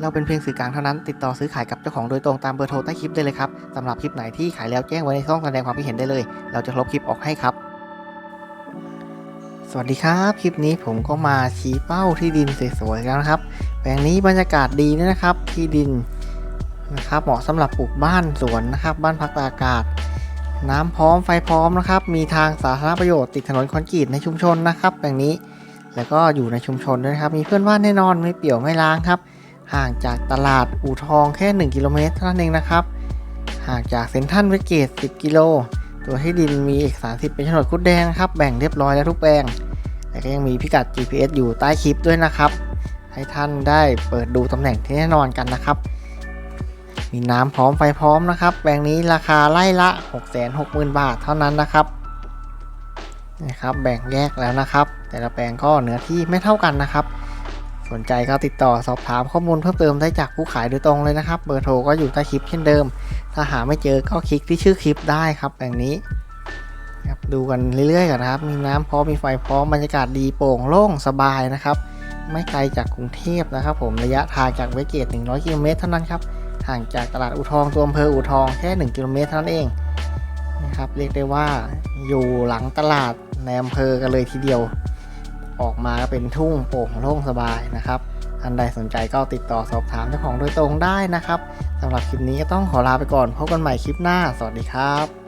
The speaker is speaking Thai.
เราเป็นเพียงสื่อกลางเท่านั้น ติดต่อซื้อขายกับเจ้าของโดยตรงตามเบอร์โทรใต้คลิปได้เลยครับสำหรับคลิปไหนที่ขายแล้วแจ้งไว้ในช่องแสดงความคิดเห็นได้เลย เราจะลบคลิปออกให้ครับ สวัสดีครับ คลิปนี้ผมก็มาชี้เป้าที่ดินสวยๆแล้วนะครับ แปลงนี้บรรยากาศดีนะครับ ที่ดินนะครับเหมาะสำหรับปลูกบ้านสวนนะครับ บ้านพักตากอากาศ น้ำพร้อมไฟพร้อมนะครับ มีทางสาธารณประโยชน์ติดถนนคอนกรีตในชุมชนนะครับ แปลงนี้แล้วก็อยู่ในชุมชนด้วยครับ มีเพื่อนบ้านแน่นอนไม่เปี่ยวไม่ล้างครับ ห่างจากตลาดอู่ทองแค่ 1 กิโลเมตรเท่านั้นเองนะครับ ห่างจากเซ็นทรัลเวเกต 10 กิโล ตัวที่ดินมีเอกสารสิทธิ์เป็นโฉนดคุดแดงครับ แบ่งเรียบร้อยแล้วทุกแปลงแล้วก็ยังมีพิกัด GPS อยู่ใต้คลิปด้วยนะครับ ให้ท่านได้เปิดดูตำแหน่งที่แน่นอนกันนะครับ มีน้ำพร้อมไฟพร้อมนะครับ แปลงนี้ราคาไล่ละ 660,000 บาทเท่านั้นนะครับนะครับ แบ่งแยกแล้วนะครับ แต่ละแปลงก็เนื้อที่ไม่เท่ากันนะครับ สนใจก็ติดต่อสอบถามข้อมูลเพิ่มเติมได้จากผู้ขายโดยตรงเลยนะครับ เบอร์โทรก็อยู่ใต้คลิปเช่นเดิม ถ้าหาไม่เจอก็คลิกที่ชื่อคลิปได้ครับแปลงนี้ครับดูกันเรื่อยๆกันนะครับ มีน้ำพร้อมมีไฟพร้อมบรรยากาศดีโปร่งโล่งสบายนะครับ ไม่ไกลจากกรุงเทพนะครับ ผมระยะทางจากเวสเกต 100 กิโลเมตรเท่านั้นครับห่างจากตลาดอู่ทองตัวอำเภออู่ทองแค่ 1 กิโลเมตรเท่านั้นเองนะครับเรียกได้ว่าอยู่หลังตลาดในอำเภอกันเลยทีเดียว ออกมาเป็นทุ่งโปร่งโล่งสบายนะครับท่านใดสนใจก็ติดต่อสอบถามเจ้าของโดยตรงได้นะครับสำหรับคลิปนี้ก็ต้องขอลาไปก่อนพบกันใหม่คลิปหน้า สวัสดีครับ